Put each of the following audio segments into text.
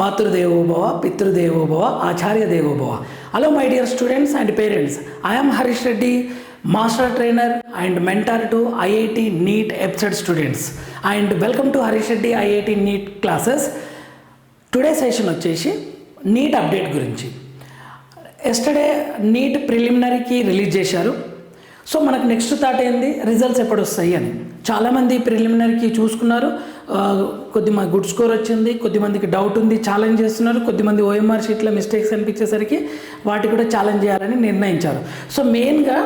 మాతృదేవోభవ పితృదేవోభవ ఆచార్య దేవోభవ hello my dear students and parents I'm Harish Reddy master trainer and mentor to IIT NEET EAPCET students and welcome to Harish Reddy IIT NEET classes today session వచ్చేసి NEET update గురించి. Yesterday NEET ప్రిలిమినరీకి release చేశారు. So మనకు next thought ఏంది? Results ఎప్పుడు వస్తాయి అని. చాలామంది ప్రిలిమినరీకి చూసుకున్నారు. కొద్దిమంది గుడ్ స్కోర్ వచ్చింది కొద్దిమందికి డౌట్ ఉంది ఛాలెంజ్ చేస్తున్నారు కొద్దిమంది ఓఎంఆర్ షీట్లో మిస్టేక్స్ అనిపించేసరికి వాటి కూడా ఛాలెంజ్ చేయాలని నిర్ణయించారు. సో మెయిన్గా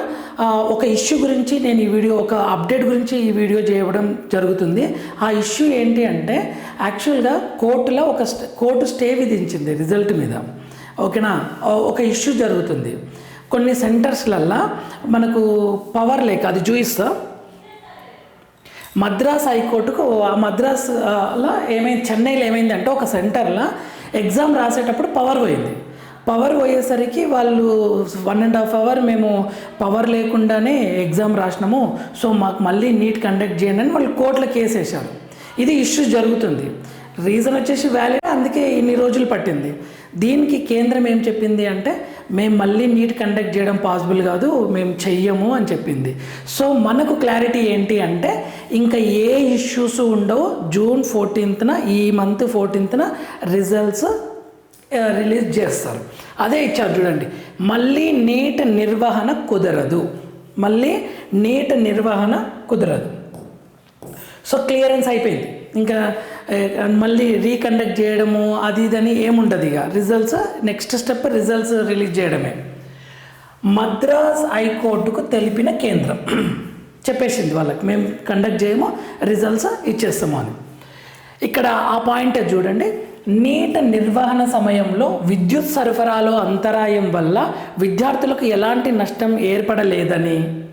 ఒక ఇష్యూ గురించి నేను ఈ వీడియో ఒక అప్డేట్ గురించి ఈ వీడియో చేయడం జరుగుతుంది. ఆ ఇష్యూ ఏంటి అంటే యాక్చువల్గా కోర్టులో ఒక కోర్టు స్టే విధించింది రిజల్ట్ మీద. ఓకేనా? ఒక ఇష్యూ జరుగుతుంది. కొన్ని సెంటర్స్లల్లో మనకు పవర్ లేక అది చూయిస్తా మద్రాస్ హైకోర్టుకు ఆ మద్రాస్లో ఏమైంది చెన్నైలో ఏమైందంటే ఒక సెంటర్లో ఎగ్జామ్ రాసేటప్పుడు పవర్ పోయింది. పవర్ పోయేసరికి వాళ్ళు వన్ అండ్ హాఫ్ అవర్ మేము పవర్ లేకుండానే ఎగ్జామ్ రాసినాము సో మాకు మళ్ళీ నీట్ కండక్ట్ చేయండి అని వాళ్ళు కోర్టులో కేసు వేశారు. ఇది ఇష్యూ జరుగుతుంది. రీజన్ వచ్చేసి వ్యాలిడ్ అందుకే ఇన్ని రోజులు పట్టింది. దీనికి కేంద్రం ఏం చెప్పింది అంటే మేము మళ్ళీ నీట్ కండక్ట్ చేయడం పాసిబుల్ కాదు మేము చెయ్యము అని చెప్పింది. సో మనకు క్లారిటీ ఏంటి అంటే ఇంకా ఏ ఇష్యూస్ ఉండవు. జూన్ ఫోర్టీన్త్న ఈ మంత్ ఫోర్టీన్త్న రిజల్ట్స్ రిలీజ్ చేస్తారు. అదే ఇచ్చారు చూడండి. మళ్ళీ నీట్ నిర్వహణ కుదరదు. మళ్ళీ నీట్ నిర్వహణ కుదరదు. సో క్లియరెన్స్ అయిపోయింది. ఇంకా మళ్ళీ రీకండక్ట్ చేయడము అది ఇదని ఏముండదు ఇక. Results next step results release చేయడమే. మద్రాస్ హైకోర్టుకు తెలిపిన కేంద్రం. చెప్పేసింది వాళ్ళకి మేము కండక్ట్ చేయము రిజల్ట్స్ ఇచ్చేస్తాము అని. ఇక్కడ ఆ పాయింట్ చూడండి. నీట్ నిర్వహణ సమయంలో విద్యుత్ సరఫరాలో అంతరాయం వల్ల విద్యార్థులకు ఎలాంటి నష్టం ఏర్పడలేదని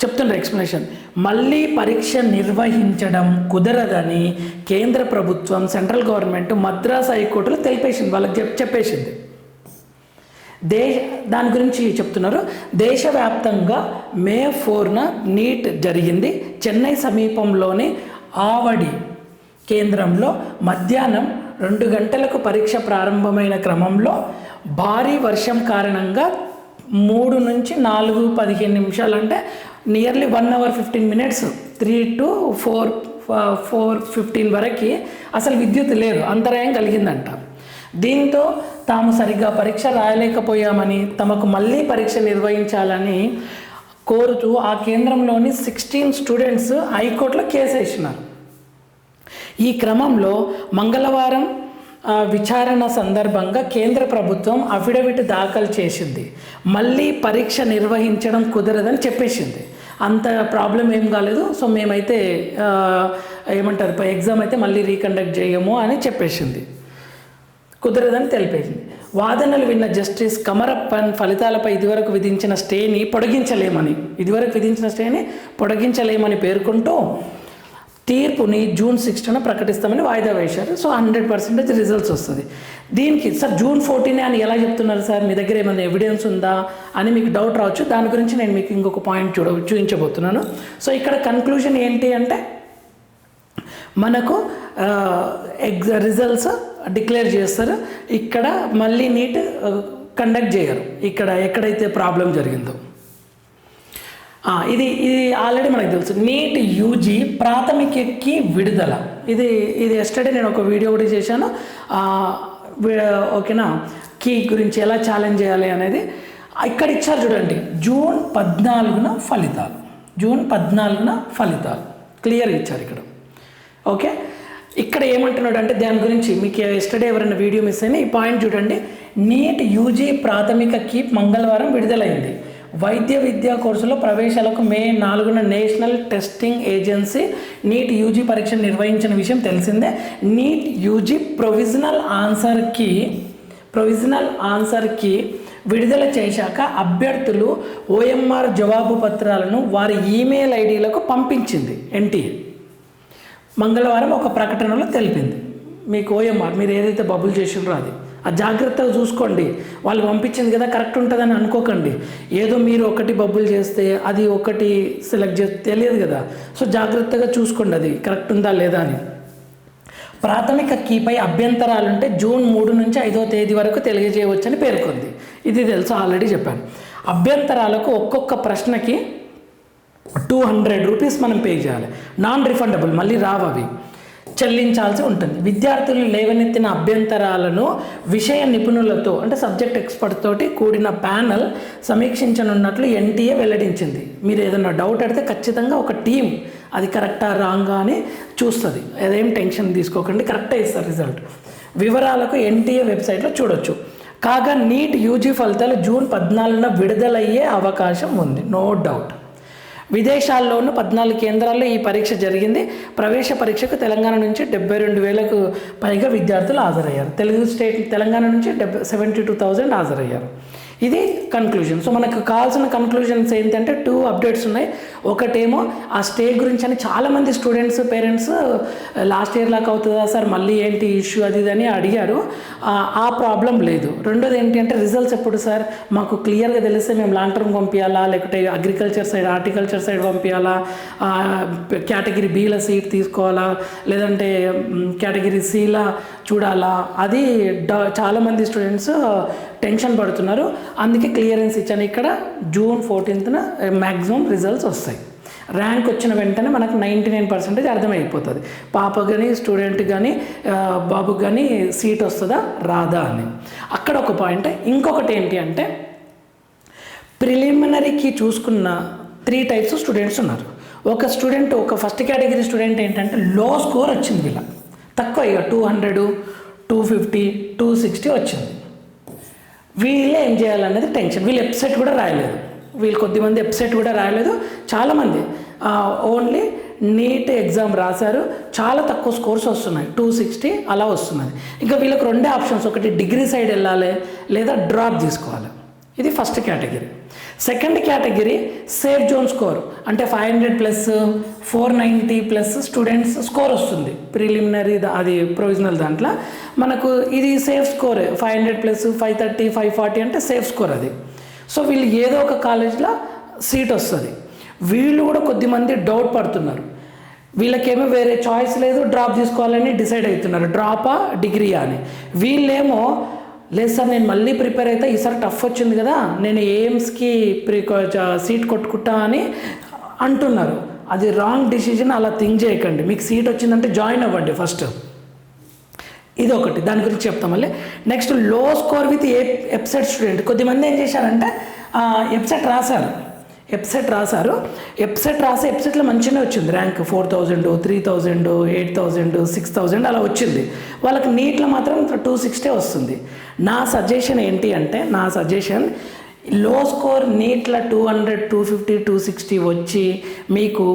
చెప్తుండ్రు ఎక్స్ప్లెనేషన్ మళ్ళీ పరీక్ష నిర్వహించడం కుదరదని కేంద్ర ప్రభుత్వం సెంట్రల్ గవర్నమెంట్ మద్రాస్ హైకోర్టులో తెలిపేసింది. వాళ్ళకి చెప్ చెప్పేసింది. దేశ దాని గురించి చెప్తున్నారు. దేశవ్యాప్తంగా మే ఫోర్న నీట్ జరిగింది. చెన్నై సమీపంలోని ఆవడి కేంద్రంలో మధ్యాహ్నం రెండు గంటలకు పరీక్ష ప్రారంభమైన క్రమంలో భారీ వర్షం కారణంగా మూడు నుంచి నాలుగు పదిహేను నిమిషాలు అంటే nearly one hour fifteen minutes three to four four fifteen వరకు అసలు విద్యుత్ లేదు అంతరాయం కలిగిందంట. దీంతో తాము సరిగ్గా పరీక్ష రాయలేకపోయామని తమకు మళ్ళీ పరీక్ష నిర్వహించాలని కోరుతూ ఆ కేంద్రంలోని సిక్స్టీన్ స్టూడెంట్స్ హైకోర్టులో కేసు వేసినారు. ఈ క్రమంలో మంగళవారం విచారణ సందర్భంగా కేంద్ర ప్రభుత్వం అఫిడవిట్ దాఖలు చేసింది. మళ్ళీ పరీక్ష నిర్వహించడం కుదరదని చెప్పేసింది. అంత ప్రాబ్లం ఏం కాలేదు. సో మేమైతే ఏమంటారు ఎగ్జామ్ అయితే మళ్ళీ రీకండక్ట్ చేయము అని చెప్పేసింది. కుదరదని తెలిపేసింది. వాదనలు విన్న జస్టిస్ కమరప్పన్ ఫలితాలపై ఇదివరకు విధించిన స్టేని పొడిగించలేమని ఇదివరకు విధించిన స్టేని పొడిగించలేమని పేర్కొంటూ తీర్పుని జూన్ సిక్స్టీన ప్రకటిస్తామని వాయిదా వేశారు. సో హండ్రెడ్ పర్సెంటేజ్ రిజల్ట్స్ వస్తుంది. దీనికి సార్ జూన్ ఫోర్టీన్ అని ఎలా చెప్తున్నారు సార్? మీ దగ్గర ఏమైనా ఎవిడెన్స్ ఉందా అని మీకు డౌట్ రావచ్చు. దాని గురించి నేను మీకు ఇంకొక పాయింట్ చూడ చూపించబోతున్నాను. సో ఇక్కడ కన్క్లూజన్ ఏంటి అంటే మనకు ఎగ్జ రిజల్ట్స్ డిక్లేర్ చేస్తారు. ఇక్కడ మళ్ళీ నీట్ కండక్ట్ చేయరు. ఇక్కడ ఎక్కడైతే ప్రాబ్లం జరిగిందో. ఇది ఇది ఆల్రెడీ మనకు తెలుసు. నీట్ యూజీ ప్రాథమికకి విడుదల. ఇది ఇది ఎస్టర్డే నేను ఒక వీడియో కూడా చేశాను. ఓకేనా? కీ గురించి ఎలా ఛాలెంజ్ చేయాలి అనేది. ఇక్కడ ఇచ్చారు చూడండి. జూన్ పద్నాలుగున ఫలితాలు. జూన్ పద్నాలుగున ఫలితాలు. క్లియర్ ఇచ్చారు ఇక్కడ. ఓకే ఇక్కడ ఏమంటున్నాడు అంటే దాని గురించి మీకు ఎస్టర్డే ఎవరైనా వీడియో మిస్ అయినా ఈ పాయింట్ చూడండి. నీట్ యూజీ ప్రాథమిక కీప్ మంగళవారం విడుదలైంది. వైద్య విద్యా కోర్సులో ప్రవేశాలకు మే నాలుగున national testing agency NEET UG పరీక్ష నిర్వహించిన విషయం తెలిసిందే. నీట్ యూజీ ప్రొవిజనల్ ఆన్సర్కి ప్రొవిజనల్ ఆన్సర్కి విడుదల చేశాక అభ్యర్థులు ఓఎంఆర్ జవాబు పత్రాలను వారి ఈమెయిల్ ఐడీలకు పంపించింది ఎన్టీఏ. మంగళవారం ఒక ప్రకటనలో తెలిపింది. మీకు ఓఎంఆర్ మీరు ఏదైతే బబుల్ చేసిండ్రో అది. ఆ జాగ్రత్తగా చూసుకోండి. వాళ్ళు పంపించింది కదా కరెక్ట్ ఉంటుందని అనుకోకండి. ఏదో మీరు ఒకటి బబుల్ చేస్తే అది ఒకటి సెలెక్ట్ చేస్తే తెలియదు కదా. సో జాగ్రత్తగా చూసుకోండి అది. కరెక్ట్ ఉందా లేదా అని. ప్రాథమిక కీపై అభ్యంతరాలుంటే జూన్ మూడు నుంచి ఐదో తేదీ వరకు తెలియజేయవచ్చని పేర్కొంది. ఇది తెలుసు? ఆల్రెడీ చెప్పాను. అభ్యంతరాలకు ఒక్కొక్క ప్రశ్నకి టూ హండ్రెడ్ రూపీస్ మనం పే చేయాలి. నాన్ రిఫండబుల్ మళ్ళీ రావు అవి చెల్లించాల్సి ఉంటుంది. విద్యార్థులు లేవనెత్తిన అభ్యంతరాలను విషయ నిపుణులతో అంటే సబ్జెక్ట్ ఎక్స్పర్ట్ తోటి కూడిన ప్యానల్ సమీక్షించనున్నట్లు ఎన్టీఏ వెల్లడించింది. మీరు ఏదైనా డౌట్ అడితే ఖచ్చితంగా ఒక టీం అది కరెక్టా రాంగా అని చూస్తుంది. అదేం టెన్షన్ తీసుకోకండి కరెక్టే ఇస్తారు రిజల్ట్. వివరాలకు ఎన్టీఏ వెబ్సైట్లో చూడొచ్చు. కాగా నీట్ యూజీ ఫలితాలు జూన్ పద్నాలుగున విడుదలయ్యే అవకాశం ఉంది. No doubt. విదేశాల్లోనూ పద్నాలుగు కేంద్రాల్లో ఈ పరీక్ష జరిగింది. ప్రవేశ పరీక్షకు తెలంగాణ నుంచి డెబ్బై రెండు వేలకు పైగా విద్యార్థులు హాజరయ్యారు. తెలుగు స్టేట్ తెలంగాణ నుంచి డెబ్బై సెవెంటీ టూ థౌజండ్ హాజరయ్యారు. ఇది కన్క్లూజన్ సో మనకు కావాల్సిన కన్క్లూజన్స్ ఏంటంటే టూ అప్డేట్స్ ఉన్నాయి. ఒకటేమో ఆ స్టే గురించి అని చాలామంది స్టూడెంట్స్ పేరెంట్స్ లాస్ట్ ఇయర్ లాగా అవుతుందా సార్? మళ్ళీ ఏంటి ఇష్యూ అది ఇది అని అడిగారు. ఆ- ప్రాబ్లం లేదు. రెండోది ఏంటి అంటే రిజల్ట్స్ ఎప్పుడు సార్? మాకు క్లియర్గా తెలిస్తే మేము లాంగ్ టర్మ్ పంపించాలా లేకపోతే అగ్రికల్చర్ సైడ్ హార్టికల్చర్ సైడ్ పంపించాలా కేటగిరీ బీల సీట్ తీసుకోవాలా? లేదంటే కేటగిరీ సీలా చూడాలా? అది చాలామంది స్టూడెంట్స్ టెన్షన్ పడుతున్నారు. అందుకే క్లియరెన్స్ ఇచ్చాను ఇక్కడ. జూన్ ఫోర్టీన్త్న మ్యాక్సిమం రిజల్ట్స్ వస్తాయి. ర్యాంక్ వచ్చిన వెంటనే మనకు నైంటీ నైన్ పర్సెంటేజ్ అర్థమైపోతుంది. పాప కానీ స్టూడెంట్ కానీ బాబుకి కానీ సీట్ వస్తుందా రాదా అని. అక్కడ ఒక పాయింట్ ఇంకొకటి ఏంటి అంటే ప్రిలిమినరీకి చూసుకున్న త్రీ టైప్స్ స్టూడెంట్స్ ఉన్నారు. ఒక స్టూడెంట్ ఒక ఫస్ట్ కేటగిరీ స్టూడెంట్ ఏంటంటే లో స్కోర్ వచ్చింది వీళ్ళ. తక్కువ ఇక two hundred two fifty two sixty వచ్చింది. వీళ్ళే ఏం చేయాలనేది టెన్షన్. వీళ్ళు వెబ్సైట్ కూడా రాయలేదు. వీళ్ళు కొద్దిమంది వెబ్సైట్ కూడా రాయలేదు. చాలామంది ఓన్లీ నీట్ ఎగ్జామ్ రాశారు. చాలా తక్కువ స్కోర్స్ వస్తున్నాయి. టూ సిక్స్టీ అలా వస్తున్నది. ఇంకా వీళ్ళకి రెండే ఆప్షన్స్. ఒకటి డిగ్రీ సైడ్ వెళ్ళాలి లేదా డ్రాప్ తీసుకోవాలి. ఇది first category. Second category safe zone score. అంటే five hundred plus four ninety plus students score వస్తుంది. ప్రిలిమినరీ అది ప్రొవిజనల్ దాంట్లో. మనకు ఇది safe score. Five hundred plus five thirty five forty అంటే సేఫ్ స్కోర్ అది. సో వీళ్ళు ఏదో ఒక కాలేజ్లో సీట్ వస్తుంది. వీళ్ళు కూడా కొద్దిమంది డౌట్ పడుతున్నారు. వీళ్ళకేమో వేరే చాయిస్ లేదు డ్రాప్ తీసుకోవాలని డిసైడ్ అవుతున్నారు. డ్రాపా డిగ్రీయా అని. వీళ్ళేమో లేదు సార్ నేను మళ్ళీ ప్రిపేర్ అయితే ఈసారి టఫ్ వచ్చింది కదా నేను ఎయిమ్స్కి ప్రి సీట్ కొట్టుకుంటా అని అంటున్నారు. అది రాంగ్ డిసిజన్ అలా థింక్ చేయకండి. మీకు సీట్ వచ్చిందంటే జాయిన్ అవ్వండి ఫస్ట్. ఇది ఒకటి దాని గురించి చెప్తాం మళ్ళీ. నెక్స్ట్లో score with A website student. కొద్దిమంది ఏం చేశారంటే వెబ్సైట్ రాశారు. ఎప్సెట్ రాశారు. ఎప్సెట్ రాసి ఎప్సెట్లో మంచిగానే వచ్చింది. Rank four thousand three thousand eight thousand six thousand అలా వచ్చింది. వాళ్ళకి నీట్లో మాత్రం టూ సిక్స్టీ వస్తుంది. నా సజెషన్ ఏంటి అంటే నా సజెషన్లో score నీట్ల two hundred two fifty two sixty వచ్చి మీకు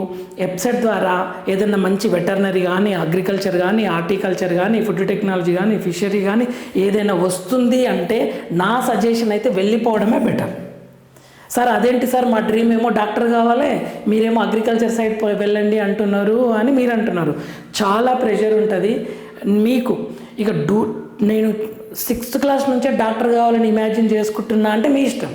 వెబ్సైట్ ద్వారా ఏదైనా మంచి వెటర్నరీ కానీ అగ్రికల్చర్ కానీ హార్టికల్చర్ కానీ ఫుడ్ టెక్నాలజీ కానీ ఫిషరీ కానీ ఏదైనా వస్తుంది అంటే నా సజెషన్ అయితే వెళ్ళిపోవడమే బెటర్ సార్ అదేంటి సార్? మా డ్రీమ్ ఏమో డాక్టర్ కావాలి మీరేమో అగ్రికల్చర్ సైడ్ వెళ్ళండి అంటున్నారు అని మీరు అంటున్నారు చాలా ప్రెషర్ ఉంటుంది. మీకు ఇక డూ నేను సిక్స్త్ క్లాస్ నుంచే డాక్టర్ కావాలని ఇమాజిన్ చేసుకుంటున్నా అంటే మీ ఇష్టం.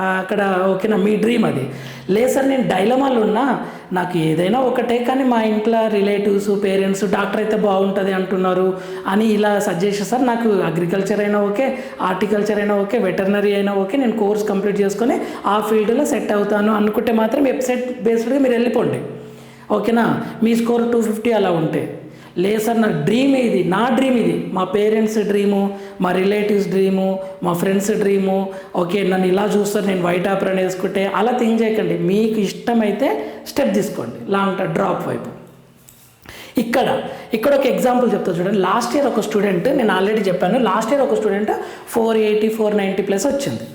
అక్కడ ఓకేనా? మీ డ్రీమ్ అది. లేదు సార్ నేను డైలమాలు ఉన్నా. నాకు ఏదైనా ఒకటే కానీ మా ఇంట్లో రిలేటివ్స్ పేరెంట్స్ డాక్టర్ అయితే బాగుంటుంది అంటున్నారు అని ఇలా సజెస్ట్ సార్ నాకు అగ్రికల్చర్ అయినా ఓకే హార్టికల్చర్ అయినా ఓకే వెటర్నరీ అయినా ఓకే నేను కోర్స్ కంప్లీట్ చేసుకొని ఆ ఫీల్డ్లో సెట్ అవుతాను అనుకుంటే మాత్రం వెబ్సైట్ బేస్డ్గా మీరు వెళ్ళిపోండి. ఓకేనా? మీ స్కోర్ టూ ఫిఫ్టీ అలా ఉంటే. లేదు సార్ డ్రీమ్ ఇది నా డ్రీమ్ ఇది. మా పేరెంట్స్ డ్రీము మా రిలేటివ్స్ డ్రీము మా ఫ్రెండ్స్ డ్రీము. ఓకే నన్ను ఇలా చూస్తారు నేను వైట్ ఆపరణ వేసుకుంటే అలా థింక్ చేయకండి. మీకు ఇష్టమైతే స్టెప్ తీసుకోండి. లాంగ్ టర్మ్ డ్రాప్ వైపు. ఇక్కడ ఇక్కడ ఒక ఎగ్జాంపుల్ చెప్తా చూడండి. లాస్ట్ ఇయర్ ఒక స్టూడెంట్ నేను ఆల్రెడీ చెప్పాను లాస్ట్ ఇయర్ ఒక student four eighty four ninety plus వచ్చింది.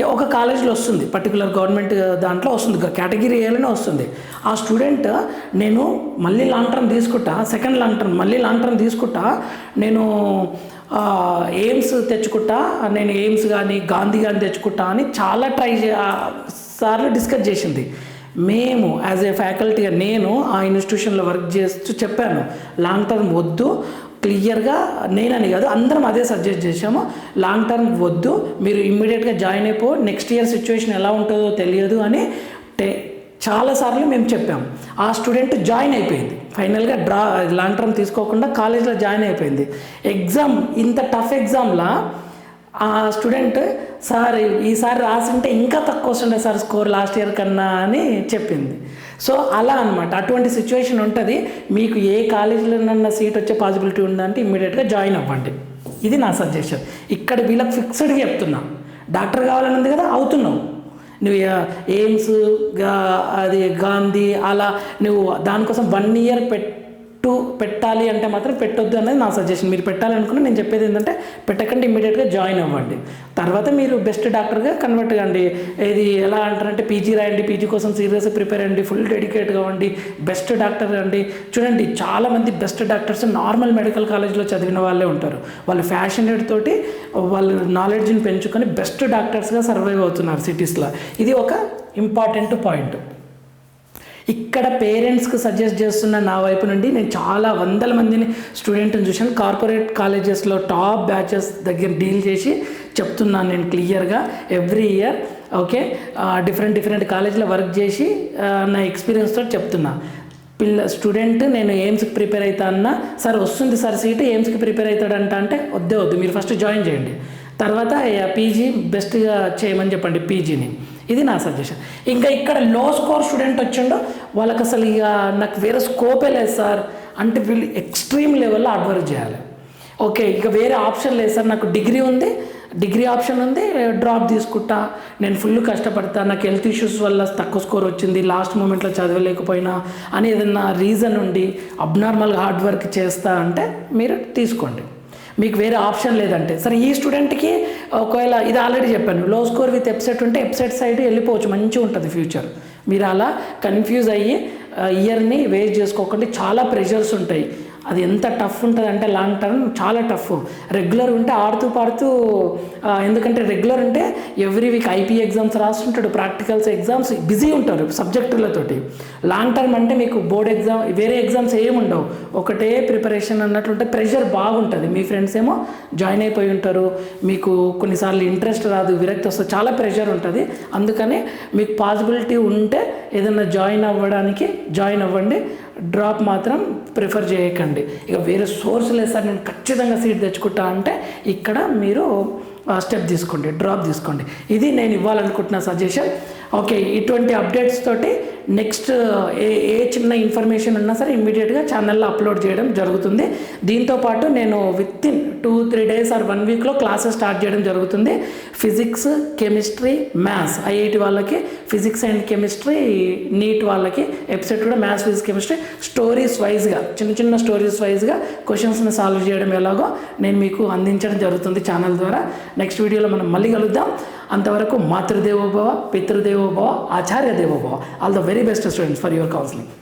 ఒక కాలేజ్లో వస్తుంది. పర్టికులర్ గవర్నమెంట్ uh, దాంట్లో వస్తుంది. కేటగిరీ ఏలోనే వస్తుంది. ఆ స్టూడెంట్ నేను మళ్ళీ లాంగ్ టర్మ్ తీసుకుంటా సెకండ్ లాంగ్ టర్మ్ మళ్ళీ లాంగ్ టర్మ్ తీసుకుంటా నేను ఎయిమ్స్ తెచ్చుకుంటా నేను ఎయిమ్స్ కానీ గాంధీ కానీ తెచ్చుకుంటా అని చాలా ట్రై సార్లు డిస్కస్ చేసింది. మేము యాజ్ ఏ ఫ్యాకల్టీగా నేను ఆ ఇన్స్టిట్యూషన్లో వర్క్ చేస్తూ చెప్పాను. లాంగ్ టర్మ్ వద్దు. క్లియర్గా నేనని కాదు అందరం అదే సజెస్ట్ చేసాము లాంగ్ టర్మ్ వద్దు. మీరు ఇమ్మీడియట్గా జాయిన్ అయిపో నెక్స్ట్ ఇయర్ సిచ్యువేషన్ ఎలా ఉంటుందో తెలియదు అని టే చాలాసార్లు మేము చెప్పాము. ఆ స్టూడెంట్ జాయిన్ అయిపోయింది. ఫైనల్గా డ్రా లాంగ్ టర్మ్ తీసుకోకుండా కాలేజ్లో జాయిన్ అయిపోయింది. ఎగ్జామ్ ఇంత టఫ్ ఎగ్జామ్లా ఆ స్టూడెంట్ సార్ ఈసారి రాసింటే ఇంకా తక్కువ వస్తుండే సార్ స్కోర్ లాస్ట్ ఇయర్ కన్నా అని చెప్పింది. సో అలా అనమాట అటువంటి సిచ్యువేషన్ ఉంటుంది. మీకు ఏ కాలేజీలోనన్నా సీట్ వచ్చే పాసిబిలిటీ ఉందంటే ఇమ్మీడియట్గా జాయిన్ అవ్వండి. ఇది నా సజెషన్ ఇక్కడ వీళ్ళకి ఫిక్స్డ్గా చెప్తున్నా. డాక్టర్ కావాలని ఉంది కదా అవుతున్నావు. నువ్వు ఎయిమ్స్గా అది గాంధీ అలా నువ్వు దానికోసం వన్ ఇయర్ పెట్టు పెట్టాలి అంటే మాత్రం పెట్టొద్దు అనేది నా సజెషన్ మీరు పెట్టాలనుకున్న నేను చెప్పేది ఏంటంటే పెట్టకండి ఇమ్మీడియట్గా జాయిన్ అవ్వండి. తర్వాత మీరు బెస్ట్ డాక్టర్గా కన్వర్ట్ కండి. ఇది ఎలా అంటారంటే పీజీ రాయండి పీజీ కోసం సీరియస్గా ప్రిపేర్ అయ్యండి ఫుల్ డెడికేట్ కావండి బెస్ట్ డాక్టర్ అండి. చూడండి చాలామంది బెస్ట్ డాక్టర్స్ నార్మల్ మెడికల్ కాలేజ్లో చదివిన వాళ్ళే ఉంటారు. వాళ్ళు ఫ్యాషనేట్ తోటి వాళ్ళు నాలెడ్జ్ని పెంచుకొని బెస్ట్ డాక్టర్స్గా సర్వైవ్ అవుతున్నారు సిటీస్లో ఇది ఒక ఇంపార్టెంట్ పాయింట్ ఇక్కడ పేరెంట్స్కి సజెస్ట్ చేస్తున్న నా వైపు నుండి నేను చాలా వందల మందిని స్టూడెంట్ని చూశాను. కార్పొరేట్ కాలేజెస్లో టాప్ బ్యాచెస్ దగ్గర డీల్ చేసి చెప్తున్నాను నేను క్లియర్గా every year okay different different కాలేజ్లో వర్క్ చేసి నా ఎక్స్పీరియన్స్ తోటి చెప్తున్నా. పిల్ల స్టూడెంట్ నేను ఎయిమ్స్కి ప్రిపేర్ అవుతా అన్నా సార్ వస్తుంది సార్ సీటు ఎయిమ్స్కి ప్రిపేర్ అవుతాడంట అంటే వద్దే వద్దు మీరు ఫస్ట్ జాయిన్ చేయండి. తర్వాత పీజీ బెస్ట్గా చేయమని చెప్పండి పీజీని ఇది నా సజెషన్. ఇంకా ఇక్కడ లో స్కోర్ స్టూడెంట్ వచ్చిండో వాళ్ళకి అసలు ఇక నాకు వేరే స్కోపే లేదు సార్. అంటే వీళ్ళు ఎక్స్ట్రీమ్ లెవెల్లో హార్డ్ చేయాలి. ఓకే ఇక వేరే ఆప్షన్ లేదు సార్. నాకు డిగ్రీ ఉంది డిగ్రీ ఆప్షన్ ఉంది డ్రాప్ తీసుకుంటా. నేను ఫుల్ కష్టపడతా. నాకు హెల్త్ ఇష్యూస్ వల్ల తక్కువ స్కోర్ వచ్చింది. లాస్ట్ మూమెంట్లో చదవలేకపోయినా అని ఏదన్నా రీజన్ ఉండి అబ్నార్మల్గా హార్డ్ వర్క్ చేస్తా అంటే మీరు తీసుకోండి. మీకు వేరే ఆప్షన్ లేదంటే. సరే ఈ స్టూడెంట్కి ఒకవేళ ఇది ఆల్రెడీ చెప్పాను లో స్కోర్ విత్ ఎప్సెట్ ఉంటే ఎప్సెట్ సైడ్ వెళ్ళిపోవచ్చు మంచిగా ఉంటుంది ఫ్యూచర్ మీరు అలా కన్ఫ్యూజ్ అయ్యి ఇయర్ని వేస్ట్ చేసుకోకుండా చాలా ప్రెషర్స్ ఉంటాయి. అది ఎంత టఫ్ ఉంటుంది అంటే లాంగ్ టర్మ్ చాలా టఫ్ రెగ్యులర్ ఉంటే ఆడుతూ పాడుతూ ఎందుకంటే రెగ్యులర్ ఉంటే ఎవ్రీ వీక్ ఐపీ ఎగ్జామ్స్ రాస్తుంటాడు ప్రాక్టికల్స్ ఎగ్జామ్స్ బిజీ ఉంటారు సబ్జెక్టులతోటి లాంగ్ టర్మ్ అంటే మీకు బోర్డ్ ఎగ్జామ్ వేరే ఎగ్జామ్స్ ఏమి ఉండవు. ఒకటే ప్రిపరేషన్ అన్నట్లుంటే ప్రెషర్ బాగుంటుంది. మీ ఫ్రెండ్స్ ఏమో జాయిన్ అయిపోయి ఉంటారు. మీకు కొన్నిసార్లు ఇంట్రెస్ట్ రాదు విరక్తి వస్తుంది చాలా ప్రెషర్ ఉంటుంది. అందుకని మీకు పాసిబిలిటీ ఉంటే ఏదైనా జాయిన్ అవ్వడానికి జాయిన్ అవ్వండి. డ్రాప్ మాత్రం ప్రిఫర్ చేయకండి. ఇక వేరే సోర్స్ లేదు సార్ నేను ఖచ్చితంగా సీట్ తెచ్చుకుంటా అంటే ఇక్కడ మీరు స్టెప్ తీసుకోండి డ్రాప్ తీసుకోండి. ఇది నేను ఇవ్వాలనుకుంటున్న సజెషన్. ఓకే ఇటువంటి అప్డేట్స్ తోటి నెక్స్ట్ ఏ ఏ చిన్న ఇన్ఫర్మేషన్ ఉన్నా సరే ఇమ్మీడియట్గా ఛానల్లో అప్లోడ్ చేయడం జరుగుతుంది. దీంతోపాటు నేను with in two three days or one వీక్లో క్లాసెస్ స్టార్ట్ చేయడం జరుగుతుంది. ఫిజిక్స్ కెమిస్ట్రీ మ్యాథ్స్ ఐఐటి వాళ్ళకి ఫిజిక్స్ అండ్ కెమిస్ట్రీ నీట్ వాళ్ళకి ఎపిసెట్ కూడా మ్యాథ్స్ ఫిజిక్స్ కెమిస్ట్రీ స్టోరీస్ వైజ్గా చిన్న చిన్న స్టోరీస్ వైజ్గా క్వశ్చన్స్ని సాల్వ్ చేయడం ఎలాగో నేను మీకు అందించడం జరుగుతుంది ఛానల్ ద్వారా. నెక్స్ట్ వీడియోలో మనం మళ్ళీ కలుద్దాం. అంతవరకు Matrudevobhava Devo All the very best students for your counseling.